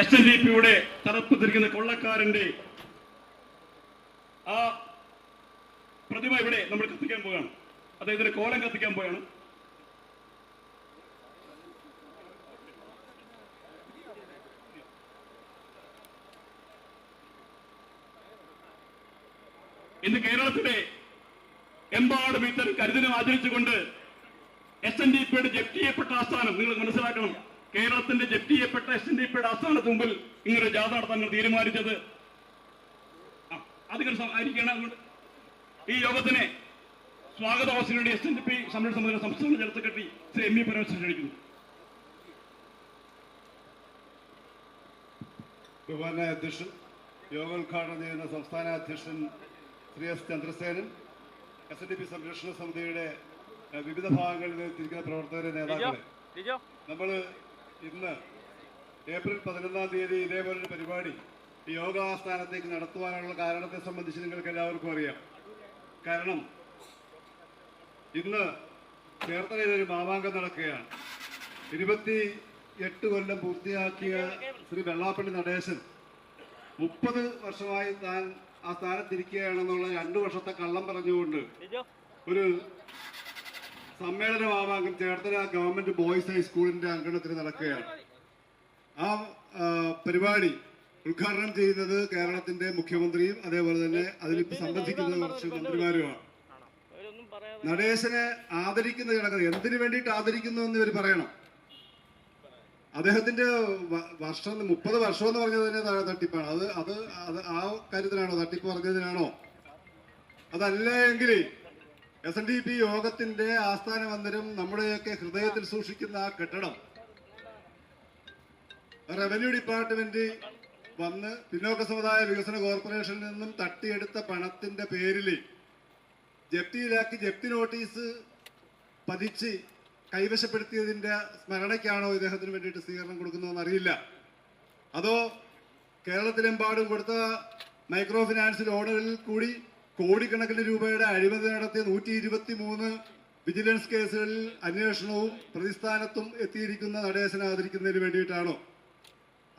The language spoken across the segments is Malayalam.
എസ് എൻ ഡി പിയുടെ തലപ്പത്തിരിക്കുന്ന കൊള്ളക്കാരന്റെ ആ പ്രതിമ ഇവിടെ നമ്മൾ കത്തിക്കാൻ പോവുകയാണ്. അദ്ദേഹത്തിന്റെ കോലം കത്തിക്കാൻ പോവുകയാണ്. ഇന്ന് കേരളത്തിലെ എമ്പാടും ഇത്തരം കരുതലും ആചരിച്ചുകൊണ്ട് എസ് എൻ ഡി പിയുടെ ജപ്തി ചെയ്യപ്പെട്ട ആസ്ഥാനം നിങ്ങൾ മനസ്സിലാക്കണം. കേരളത്തിന്റെ ജപ്തി ചെയ്യപ്പെട്ട എസ് എൻ ഡി പിയുടെ ആസ്ഥാനത്ത് മുമ്പിൽ ഇങ്ങനൊരു ജാഥ നടത്താൻ തീരുമാനിച്ചത്? അതിങ്ങനെ സം- ആയിരിക്കണം അതുകൊണ്ട് ഈ യോഗത്തിന് സ്വാഗതവാസികളുടെ എസ് എൻ ഡി പി സംരക്ഷണ സമിതിയുടെ സംസ്ഥാന general secretary Shri M E Parameswaran ക്ഷണിക്കുന്നു. ബഹുമാനായ അധ്യക്ഷൻ യോഗോദ്ഘാടനം ചെയ്യുന്ന സംസ്ഥാന അധ്യക്ഷൻ Shri S Chandrasenan S N D P സംരക്ഷണ സമിതിയുടെ വിവിധ ഭാഗങ്ങളിൽ എത്തിയിരിക്കുന്ന പ്രവർത്തകരെ നേതാക്കളെ. നമ്മൾ ഇന്ന് ഏപ്രിൽ പതിനൊന്നാം തീയതി ഇതേപോലൊരു പരിപാടി യോഗാസ്ഥാനത്തേക്ക് നടത്തുവാനുള്ള കാരണത്തെ സംബന്ധിച്ച് നിങ്ങൾക്ക് എല്ലാവർക്കും അറിയാം. കാരണം ഇന്ന് ചേർത്തലയിലൊരു മാമാങ്കം നടക്കുകയാണ്. ഇരുപത്തി എട്ട് കൊല്ലം പൂർത്തിയാക്കിയ ശ്രീ വെള്ളാപ്പള്ളി നടേശൻ മുപ്പത് വർഷമായി താൻ ആ സ്ഥാനത്തിരിക്കുകയാണെന്നുള്ള രണ്ടു വർഷത്തെ കള്ളം പറഞ്ഞുകൊണ്ട് ഒരു സമ്മേളന മാമാങ്കം ചേർത്തല ഗവൺമെന്റ് ബോയ്സ് ഹൈസ്കൂളിന്റെ അങ്കണത്തിൽ നടക്കുകയാണ്. ആ പരിപാടി ഉദ്ഘാടനം ചെയ്യുന്നത് കേരളത്തിന്റെ മുഖ്യമന്ത്രിയും അതേപോലെ തന്നെ അതിൽ സംബന്ധിക്കുന്ന കുറച്ച് മന്ത്രിമാരുമാണ്. നടേശനെ ആദരിക്കുന്ന ചടങ്ങ് എന്തിനു വേണ്ടിയിട്ട് ആദരിക്കുന്നു എന്ന് ഇവർ പറയണം? അദ്ദേഹത്തിന്റെ വർഷം മുപ്പത് വർഷം എന്ന് പറഞ്ഞത് തന്നെ തട്ടിപ്പാണ്. അത് അത് അത് ആ കാര്യത്തിലാണോ? തട്ടിപ്പ് പറഞ്ഞതിനാണോ? അതല്ല എങ്കിൽ എസ് എൻ ഡി പി യോഗത്തിന്റെ ആസ്ഥാന മന്ദിരം നമ്മുടെയൊക്കെ ഹൃദയത്തിൽ സൂക്ഷിക്കുന്ന ആ കെട്ടിടം റവന്യൂ ഡിപ്പാർട്ട്മെന്റ് വന്ന് പിന്നോക്ക സമുദായ വികസന കോർപ്പറേഷനിൽ നിന്നും തട്ടിയെടുത്ത പണത്തിന്റെ പേരിൽ ജപ്തിയിലാക്കി ജപ്തി നോട്ടീസ് പതിച്ച് കൈവശപ്പെടുത്തിയതിന്റെ സ്മരണയ്ക്കാണോ ഇദ്ദേഹത്തിന് വേണ്ടിയിട്ട് സ്വീകരണം കൊടുക്കുന്നതെന്ന് അറിയില്ല. അതോ കേരളത്തിലെമ്പാടും കൊടുത്ത മൈക്രോ ഫിനാൻസ് ലോണുകളിൽ കൂടി കോടിക്കണക്കിന് രൂപയുടെ അഴിമതി നടത്തിയ നൂറ്റി ഇരുപത്തി മൂന്ന് വിജിലൻസ് കേസുകളിൽ അന്വേഷണവും പ്രതിസ്ഥാനത്തും എത്തിയിരിക്കുന്ന നടേശനെ ആദരിക്കുന്നതിന് വേണ്ടിയിട്ടാണോ?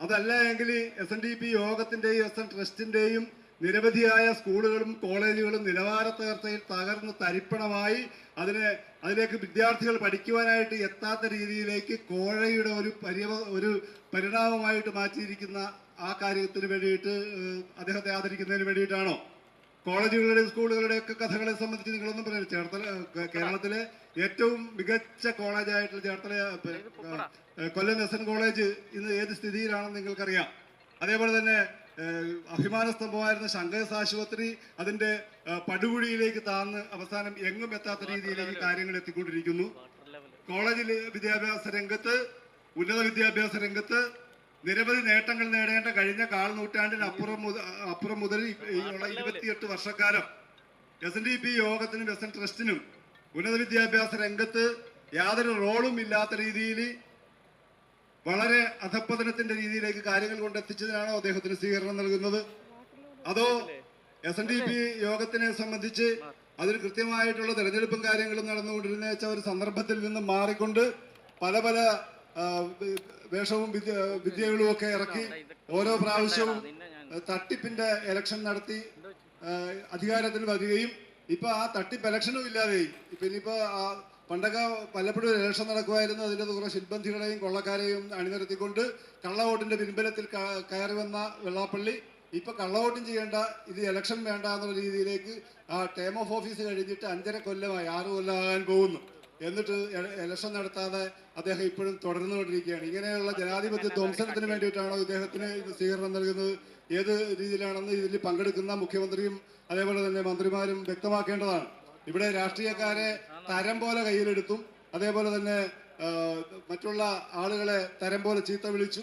അതല്ല എങ്കിൽ എസ് എൻ ഡി പി യോഗത്തിന്റെയും എസ് എൻ നിരവധിയായ സ്കൂളുകളും കോളേജുകളും നിലവാര തകർച്ചയിൽ തകർന്ന് തരിപ്പണമായി അതിനെ അതിലേക്ക് വിദ്യാർത്ഥികൾ പഠിക്കുവാനായിട്ട് എത്താത്ത രീതിയിലേക്ക് കോഴയുടെ ഒരു പരിവ ഒരു പരിണാമമായിട്ട് മാറ്റിയിരിക്കുന്ന ആ കാര്യത്തിന് വേണ്ടിയിട്ട് അദ്ദേഹത്തെ ആദരിക്കുന്നതിന് വേണ്ടിയിട്ടാണോ? കോളേജുകളുടെയും സ്കൂളുകളുടെയും ഒക്കെ കഥകളെ സംബന്ധിച്ച് നിങ്ങളൊന്നും പറയുന്നത് ചേർത്തല കേരളത്തിലെ ഏറ്റവും മികച്ച കോളേജായിട്ടുള്ള Cherthala Kollam S N college ഇന്ന് ഏത് സ്ഥിതിയിലാണെന്ന് നിങ്ങൾക്കറിയാം. അതേപോലെ തന്നെ അഭിമാന സ്തംഭമായിരുന്ന ശങ്കേഴ്സ് ആശുപത്രി അതിന്റെ പടുകുഴിയിലേക്ക് താന്ന് അവസാനം എങ്ങും എത്താത്ത രീതിയിലേക്ക് കാര്യങ്ങൾ എത്തിക്കൊണ്ടിരിക്കുന്നു. കോളേജിലെ വിദ്യാഭ്യാസ രംഗത്ത് ഉന്നത വിദ്യാഭ്യാസ രംഗത്ത് നിരവധി നേട്ടങ്ങൾ നേടേണ്ട കഴിഞ്ഞ കാൽ നൂറ്റാണ്ടിന് അപ്പുറം മുതൽ അപ്പുറം മുതൽ ഇരുപത്തിയെട്ട് വർഷക്കാലം എസ് എൻ ഡി പി യോഗത്തിനും എസ് എൻ ട്രസ്റ്റിനും ഉന്നത വിദ്യാഭ്യാസ രംഗത്ത് യാതൊരു റോളും ഇല്ലാത്ത രീതിയിൽ വളരെ അധപ്പതനത്തിന്റെ രീതിയിലേക്ക് കാര്യങ്ങൾ കൊണ്ടെത്തിച്ചതിനാണോ അദ്ദേഹത്തിന് സ്വീകരണം നൽകുന്നത്? അതോ എസ് എൻ ഡി പി യോഗത്തിനെ സംബന്ധിച്ച് അതിൽ കൃത്യമായിട്ടുള്ള തെരഞ്ഞെടുപ്പും കാര്യങ്ങളും നടന്നുകൊണ്ടിരുന്ന ഒരു സന്ദർഭത്തിൽ നിന്ന് മാറിക്കൊണ്ട് പല പല വേഷവും വിദ്യ വിദ്യകളും ഒക്കെ ഇറക്കി ഓരോ പ്രാവശ്യവും തട്ടിപ്പിന്റെ ഇലക്ഷൻ നടത്തി അധികാരത്തിൽ വരികയും ഇപ്പൊ ആ തട്ടിപ്പ് ഇലക്ഷനും ഇല്ലാതെയായി. ഇപ്പൊ ഇനിയിപ്പോ ആ പണ്ടൊക്കെ പലപ്പോഴും ഇലക്ഷൻ നടക്കുമായിരുന്നു അതിന്റെ കുറെ ശിൽബന്ധികളെയും കൊള്ളക്കാരെയും അണിനിരത്തിക്കൊണ്ട് കള്ളവോട്ടിന്റെ പിൻബലത്തിൽ കയറി വന്ന വെള്ളാപ്പള്ളി ഇപ്പൊ കള്ളവോട്ടും ചെയ്യേണ്ട ഇത് ഇലക്ഷൻ വേണ്ട എന്നുള്ള രീതിയിലേക്ക് ആ ടേം ഓഫ് ഓഫീസ് കഴിഞ്ഞിട്ട് അഞ്ചര കൊല്ലമായി ആറ് കൊല്ലമാകാൻ പോകുന്നു. എന്നിട്ട് ഇലക്ഷൻ നടത്താതെ അദ്ദേഹം ഇപ്പോഴും തുടർന്നുകൊണ്ടിരിക്കുകയാണ്. ഇങ്ങനെയുള്ള ജനാധിപത്യ ധ്വംസനത്തിന് വേണ്ടിയിട്ടാണോ ഇദ്ദേഹത്തിന് സ്വീകരണം നൽകുന്നത്? ഏത് രീതിയിലാണെന്ന് ഇതിൽ പങ്കെടുക്കുന്ന മുഖ്യമന്ത്രിയും അതേപോലെ തന്നെ മന്ത്രിമാരും വ്യക്തമാക്കേണ്ടതാണ്. ഇവിടെ രാഷ്ട്രീയക്കാരെ തരം പോലെ കയ്യിലെടുത്തും അതേപോലെ തന്നെ മറ്റുള്ള ആളുകളെ തരം പോലെ ചീത്ത വിളിച്ചു